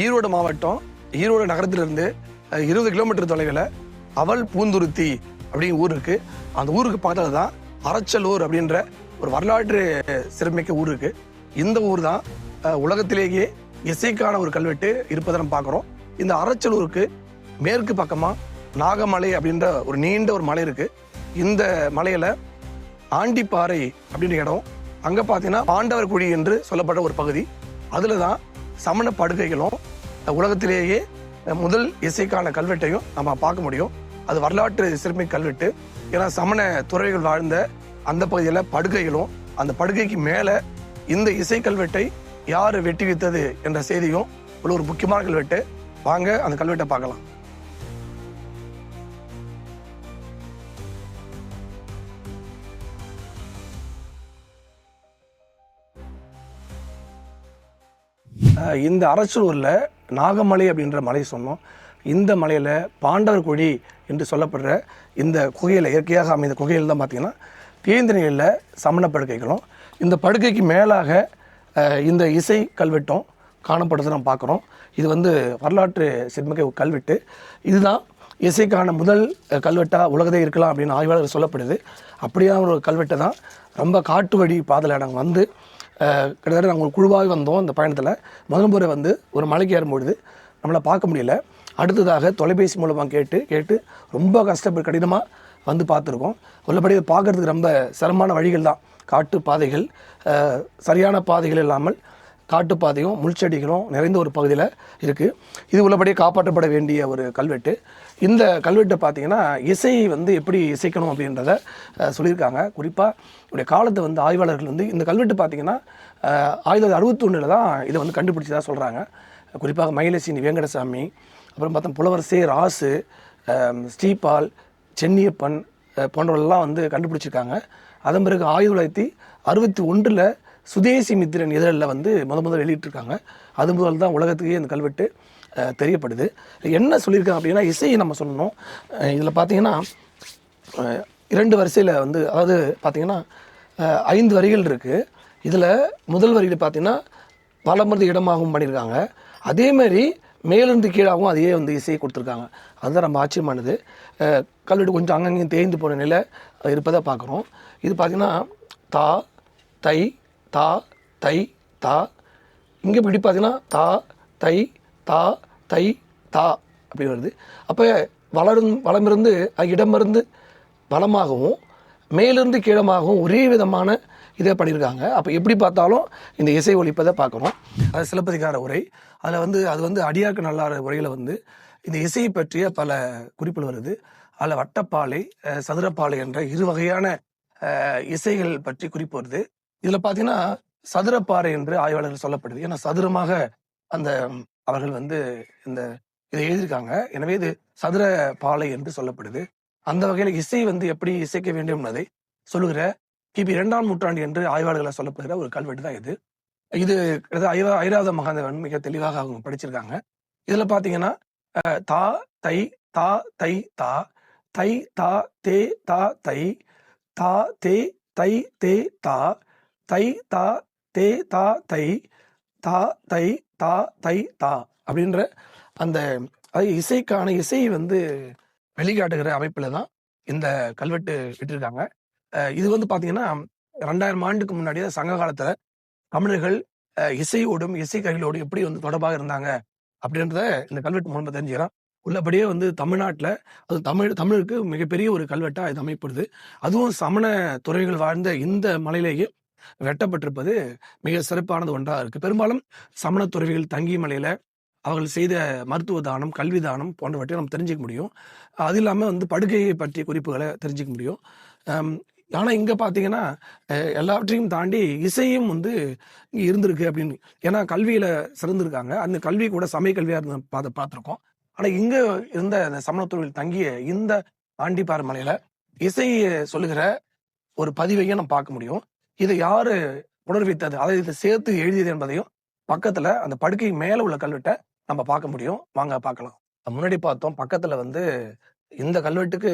ஈரோடு மாவட்டம் ஈரோடு நகரத்திலிருந்து இருபது கிலோமீட்டர் தொலைவில் அவல் பூந்துருத்தி அப்படின்னு ஊர் இருக்கு. அந்த ஊருக்கு பார்த்தது தான் அரச்சலூர் அப்படின்ற ஒரு வரலாற்று சிறமிக்க ஊர் இருக்கு. இந்த ஊர் தான் உலகத்திலேயே இசைக்கான ஒரு கல்வெட்டு இருப்பதை நம்ம பார்க்குறோம். இந்த அரச்சலூருக்கு மேற்கு பக்கமாக நாகமலை அப்படின்ற ஒரு நீண்ட ஒரு மலை இருக்கு. இந்த மலையில ஆண்டிப்பாறை அப்படின்ற இடம் அங்கே பார்த்தீங்கன்னா பாண்டவர் குழி என்று சொல்லப்பட்ட ஒரு பகுதி. அதில் தான் சமண படுகைகளும் உலகத்திலேயே முதல் இசைக்கான கல்வெட்டையும் நம்ம பார்க்க முடியும். அது வரலாற்று சிறப்பு கல்வெட்டு. ஏன்னா சமண துறவிகள் வாழ்ந்த அந்த பகுதியில் படுகைகளும் அந்த படுகைக்கு மேலே இந்த இசை கல்வெட்டை யார் வெட்டி வைத்தது என்ற செய்தியும் ஒரு முக்கியமான கல்வெட்டு. வாங்க அந்த கல்வெட்டை பார்க்கலாம். இந்த அரசூரில் நாகமலை அப்படின்ற மலை சொன்னோம். இந்த மலையில் பாண்டவர் குழி என்று சொல்லப்படுற இந்த குகையில் இயற்கையாக அமைந்த குகையில் தான் பார்த்தீங்கன்னா தேய்ந்த நிலையில் சமண படுக்கைகளும் இந்த படுக்கைக்கு மேலாக இந்த இசை கல்வெட்டும் காணப்படுறதை நம்ம பார்க்குறோம். இது வந்து வரலாற்று சிறுமிக்க கல்வெட்டு. இதுதான் இசைக்கான முதல் கல்வெட்டாக கல்வெட்டா உலகதே இருக்கலாம் அப்படின்னு ஆய்வாளர் சொல்லப்படுது. அப்படியான ஒரு கல்வெட்டை தான் ரொம்ப காட்டு வழி பாதலை நாங்கள் வந்து கிட்டத்தட்ட நாங்கள் ஒரு குழுவாக வந்தோம் இந்த பயணத்தில். முதல் முறை வந்து ஒரு மலைக்கு ஏறும்பொழுது நம்மளை பார்க்க முடியல. அடுத்ததாக தொலைபேசி மூலமாக கேட்டு கேட்டு ரொம்ப கஷ்டப்பட்டு கடினமாக வந்து பார்த்துருக்கோம். உள்ளபடி இதை பார்க்கறதுக்கு ரொம்ப சிரமமான வழிகள் தான். காட்டு பாதைகள் சரியான பாதைகள் இல்லாமல் காட்டுப்பாதையும் முள்செடிகளும் நிறைந்த ஒரு பகுதியில் இருக்குது இது உள்ளபடியே காப்பாற்றப்பட வேண்டிய ஒரு கல்வெட்டு. இந்த கல்வெட்டை பார்த்தீங்கன்னா இசை வந்து எப்படி இசைக்கணும் அப்படின்றத சொல்லியிருக்காங்க. குறிப்பாக இவருடைய காலத்தை வந்து ஆய்வாளர்கள் வந்து இந்த கல்வெட்டு பார்த்தீங்கன்னா ஆயிரத்தி தொள்ளாயிரத்தி அறுபத்தொன்னில் தான் இதை வந்து கண்டுபிடிச்சதாக சொல்கிறாங்க குறிப்பாக மயிலசினி வேங்கடசாமி அப்புறம் பார்த்தா புலவர் சே ராசு ஸ்ரீபால் சென்னியப்பன் போன்றவர்கள்லாம் வந்து கண்டுபிடிச்சிருக்காங்க. அதன் பிறகு ஆயிரத்தி தொள்ளாயிரத்தி அறுபத்தி ஒன்றில் சுதேசி மித்திரன் இதழில் வந்து முத முதல் வெளியிட்டிருக்காங்க அது முதல் தான் உலகத்துக்கே இந்த கல்வெட்டு. தெரியப்படுது. என்ன சொல்லியிருக்காங்க அப்படின்னா இசையை நம்ம சொல்லணும். இதில் பார்த்தீங்கன்னா இரண்டு வரிசையில் வந்து அதாவது பார்த்தீங்கன்னா ஐந்து வரிகள் இருக்குது இதில் முதல் வரியில் பார்த்திங்கன்னா வலமர்ந்து இடமாகவும் பண்ணியிருக்காங்க. அதேமாரி மேலிருந்து கீழாகவும் அதையே வந்து இசையை கொடுத்துருக்காங்க. அதுதான் ரொம்ப ஆச்சரியமானது. அஹ், கல்வெட்டு கொஞ்சம் அங்கங்கேயும் தேய்ந்து போன நிலை இருப்பதை பார்க்குறோம். இது பார்த்திங்கன்னா தா தை தா தை தா. இங்கே இப்படி பார்த்தீங்கன்னா தா தை தா தை தா அப்படி வருது. அப்போ வளரும் வளமிருந்து இடமிருந்து வளமாகவும் மேலிருந்து கீழமாகவும் ஒரே விதமான இதை பண்ணியிருக்காங்க. அப்போ எப்படி பார்த்தாலும் இந்த இசை ஒழிப்பதை பார்க்குறோம் அது சிலப்பதிகார உரை. அதில் வந்து அது வந்து அடியாக்கு நல்லாற உரையில் வந்து இந்த இசையை பற்றிய பல குறிப்புகள் வருது. அதில் வட்டப்பாலை சதுரப்பாலை என்ற இரு வகையான இசைகள் பற்றி குறிப்பு வருது. இதில் பார்த்தீங்கன்னா சதுரப்பாறை என்று ஆய்வாளர்கள் சொல்லப்படுது. ஏன்னா சதுரமாக அந்த அவர்கள் வந்து இந்த இதை எழுதியிருக்காங்க. எனவே இது சதுர பாலை என்று சொல்லப்படுது. அந்த வகையில் இசை வந்து எப்படி இசைக்க வேண்டும் என்பதை சொல்லுகிற கிபி இரண்டாம் நூற்றாண்டு என்று ஆய்வாளர்களால் சொல்லப்படுகிற ஒரு கல்வெட்டு தான் இது. இது கிட்டத்தட்ட ஐரா ஐராவத மகாதேவன் மிக தெளிவாக அவங்க படிச்சிருக்காங்க. இதுல பாத்தீங்கன்னா தா தை தா தை தா தை தா தே தா தை தா தே தை தே தா தை தா தே தா தை தா தை தா தை தா அப்படின்ற அந்த அது இசைக்கான இசையை வந்து வெளிக்காட்டுகிற அமைப்புல தான் இந்த கல்வெட்டு விட்டுருக்காங்க இது வந்து பார்த்தீங்கன்னா ரெண்டாயிரம் ஆண்டுக்கு முன்னாடியே சங்க காலத்தில் தமிழர்கள் இசையோடும் இசை கைகளோடும் எப்படி வந்து தொடர்பாக இருந்தாங்க அப்படின்றத இந்த கல்வெட்டு மூலமாக தெரிஞ்சுக்கிறோம். உள்ளபடியே வந்து தமிழ்நாட்டில் அது தமிழ் தமிழுக்கு மிகப்பெரிய ஒரு கல்வெட்டாக இது அமைப்படுது. அதுவும் சமண துறைகள் வாழ்ந்த இந்த மலையிலேயே வெட்டப்பட்டிருப்பது மிக சிறப்பானது ஒன்றாக இருக்கு. பெரும்பாலும் சமண துறவிகள் தங்கி மலையில அவர்கள் செய்த மருத்துவ தானம் கல்வி தானம் போன்றவற்றை நம்ம தெரிஞ்சுக்க முடியும். அது இல்லாமல் வந்து படுக்கையை பற்றிய குறிப்புகளை தெரிஞ்சுக்க முடியும். ஆனால் இங்கே பார்த்தீங்கன்னா எல்லாவற்றையும் தாண்டி இசையும் வந்து இங்கே இருந்திருக்கு அப்படின்னு. ஏன்னா கல்வியில் சிறந்திருக்காங்க. அந்த கல்வி கூட சமய கல்வியாக இருந்த பார்த்து பார்த்துருக்கோம் ஆனால் இங்கே இருந்த அந்த சமணத்துறையில் தங்கிய இந்த ஆண்டிப்பாறை மலையில் இசை சொல்லுகிற ஒரு பதிவையும் நம்ம பார்க்க முடியும். இதை யாரு புனர்வித்தது அதை இதை சேர்த்து எழுதியது என்பதையும் பக்கத்துல அந்த படுக்கை மேல உள்ள கல்வெட்டை நம்ம பார்க்க முடியும். வாங்க பார்க்கலாம். முன்னாடி பார்த்தோம். பக்கத்துல வந்து இந்த கல்வெட்டுக்கு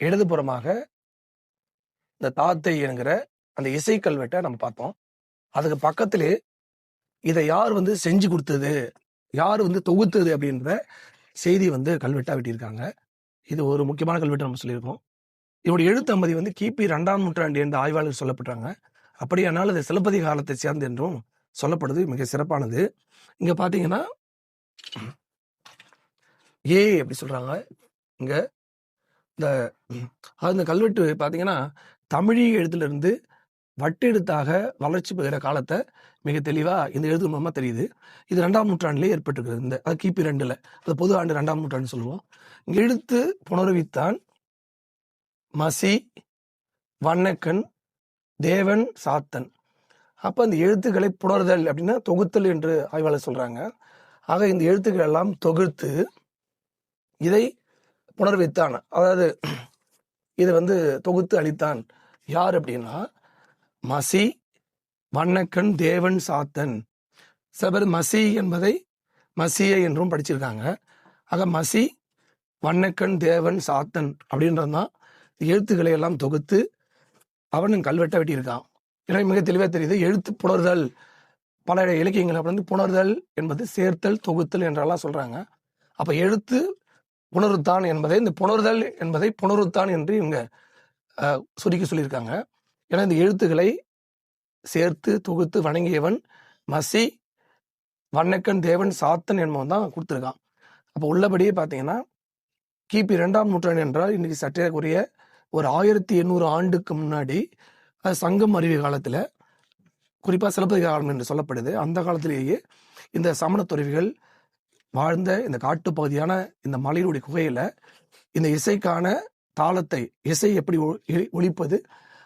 இடதுபுறமாக இந்த தாத்தை என்கிற அந்த இசை கல்வெட்டை நம்ம பார்த்தோம். அதுக்கு பக்கத்திலே இதை யார் வந்து செஞ்சு கொடுத்தது? யார் வந்து தொகுத்தது அப்படின்ற செய்தி வந்து கல்வெட்டா வெட்டியிருக்காங்க. இது ஒரு முக்கியமான கல்வெட்டு நம்ம சொல்லியிருக்கோம். இதோட எழுத்தம்பதி வந்து கிபி ரெண்டாம் நூற்றாண்டு என்று ஆய்வாளர் சொல்லப்பட்டாங்க. அப்படியானால் அது சிலப்பதி காலத்தை சேர்ந்து என்றும் சொல்லப்படுது. மிக சிறப்பானது. இங்க பாத்தீங்கன்னா ஏ. அப்படி சொல்றாங்க. இங்க இந்த அந்த கல்வெட்டு பாத்தீங்கன்னா தமிழி எழுத்துலேருந்து வட்டெழுத்தாக வளர்ச்சி பெறுகிற காலத்தை மிக தெளிவாக இந்த எழுத்து மூலமாக தெரியுது. இது ரெண்டாம் நூற்றாண்டிலே ஏற்பட்டிருக்குது இந்த அது கிபி ரெண்டில் அது பொது ஆண்டு ரெண்டாம் நூற்றாண்டு சொல்லுவோம். இங்கே எழுத்து புனர்வித்தான் மசி வண்ணக்கன் தேவன் சாத்தன். அப்ப இந்த எழுத்துக்களை புணர்தல் அப்படின்னா தொகுத்தல் என்று ஆய்வாளர் சொல்றாங்க. ஆக இந்த எழுத்துக்கள் எல்லாம் தொகுத்து இதை புணர்வித்தான். அதாவது இதை வந்து தொகுத்து அளித்தான். யார் அப்படின்னா மசி வண்ணக்கன் தேவன் சாத்தன். சில பேர் மசி என்பதை மசிய என்றும் படிச்சிருக்காங்க. ஆக மசி வண்ணக்கன் தேவன் சாத்தன் அப்படின்றது தான் எழுத்துக்களை எல்லாம் தொகுத்து அவனும் கல்வெட்டை வெட்டியிருக்கான். எனக்கு மிக தெளிவாக தெரியுது எழுத்து புணர்தல் பல இலக்கியங்கள் வந்து புணர்தல் என்பது சேர்த்தல் தொகுத்தல் என்றெல்லாம் சொல்கிறாங்க அப்போ எழுத்து புணருத்தான் என்பதை இந்த புணர்தல் என்பதை புணருத்தான் என்று இவங்க சுருக்கி சொல்லியிருக்காங்க. ஏன்னா இந்த எழுத்துக்களை சேர்த்து தொகுத்து வணங்கியவன் மசி வண்ணக்கன் தேவன் சாத்தன் என்பவன் தான் கொடுத்துருக்கான். அப்போ உள்ளபடியே பார்த்தீங்கன்னா கிபி இரண்டாம் நூற்றாண்டு என்றால் இன்னைக்கு சற்றேக்குரிய ஒரு ஆயிரத்தி எண்ணூறு ஆண்டுக்கு முன்னாடி சங்கம் அறிவிய காலத்தில் குறிப்பாக சிலப்பதி காலம் என்று சொல்லப்படுது அந்த காலத்திலேயே இந்த சமண துறவிகள் வாழ்ந்த இந்த காட்டுப்பகுதியான இந்த மலையினுடைய குகையில் இந்த இசைக்கான தாளத்தை இசை எப்படி ஒ-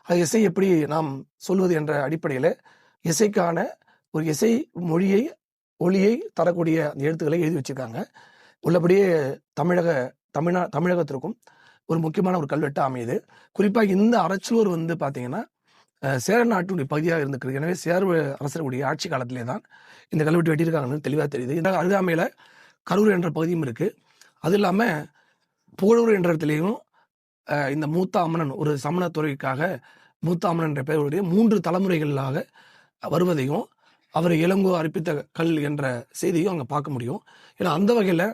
அது இசை எப்படி நாம் சொல்வது என்ற அடிப்படையில் இசைக்கான ஒரு இசை மொழியை ஒளியை தரக்கூடிய அந்த எழுத்துக்களை எழுதி வச்சிருக்காங்க. உள்ளபடியே தமிழக தமிழ்நா தமிழகத்திற்கும் ஒரு முக்கியமான ஒரு கல்வெட்டு அமையுது. குறிப்பாக இந்த அரச்சலூர் வந்து பார்த்தீங்கன்னா சேர நாட்டுடைய பகுதியாக இருந்துக்கிறது எனவே சேர அரசருடைய ஆட்சி காலத்திலே தான் இந்த கல்வெட்டு வெட்டியிருக்காங்கன்னு தெளிவாக தெரியுது. இந்த அருகாமையில் கரூர் என்ற பகுதியும் இருக்குது அது இல்லாமல் புகழூர் என்ற இடத்துலையும் இந்த மூத்த அம்மனன் ஒரு சமண துறைக்காக மூத்த என்ற பெயருடைய மூன்று தலைமுறைகளாக வருவதையும் அவர் இளங்கோ அர்ப்பித்த கல் என்ற செய்தியும் அங்கே பார்க்க முடியும். ஏன்னா அந்த வகையில்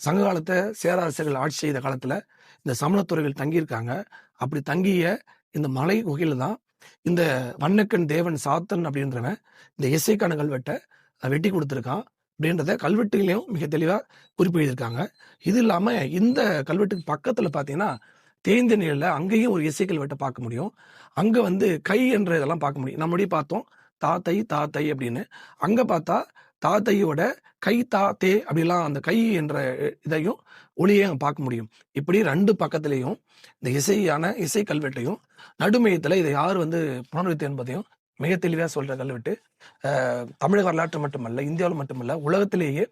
சங்க காலத்தை சேர அரசர்கள் ஆட்சி செய்த காலத்தில் இந்த சமணத்துறைகள் தங்கியிருக்காங்க. அப்படி தங்கிய இந்த மலை குகையில் தான் இந்த வண்ணக்கன் தேவன் சாத்தன் அப்படின்றவன் இந்த இசைக்கான கல்வெட்டை வெட்டி கொடுத்துருக்கான் அப்படின்றத கல்வெட்டுகளையும் மிக தெளிவாக குறிப்பு எழுதியிருக்காங்க இது இல்லாமல் இந்த கல்வெட்டுக்கு பக்கத்தில் பார்த்தீங்கன்னா தேய்ந்த நிலையில் அங்கேயும் ஒரு இசை கல்வெட்டை பார்க்க முடியும். அங்கே வந்து கை என்ற இதெல்லாம் பார்க்க முடியும். நம்முடைய பார்த்தோம் தாத்தை தாத்தை அப்படின்னு. அங்கே பார்த்தா தாத்தையோட கை தா தே அப்படிலாம் அந்த கை என்ற இதையும் ஒளியை பார்க்க முடியும். இப்படி ரெண்டு பக்கத்துலேயும் இந்த இசையான இசை கல்வெட்டையும் நடுமையத்தில் இதை யார் வந்து புனர்வித்து என்பதையும் மிக தெளிவாக சொல்ற கல்வெட்டு. தமிழக வரலாற்று மட்டுமல்ல இந்தியாவில் மட்டுமல்ல உலகத்திலேயே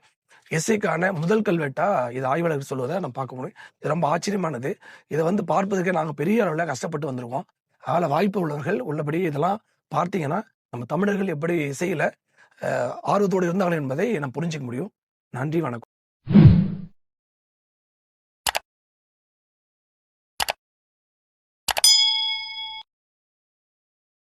இசைக்கான முதல் கல்வெட்டா இது ஆய்வாளர்கள் சொல்வதை நம்ம பார்க்க முடியும். இது ரொம்ப ஆச்சரியமானது. இதை வந்து பார்ப்பதற்கே நாங்கள் பெரிய அளவில் கஷ்டப்பட்டு வந்திருக்கோம். அதில் வாய்ப்பு உள்ளவர்கள் உள்ளபடி இதெல்லாம் பார்த்தீங்கன்னா நம்ம தமிழர்கள் எப்படி இசையில ஆர்வத்தோடு இருந்தார்கள் என்பதை நாம் புரிஞ்சிக்க முடியும். நன்றி வணக்கம்.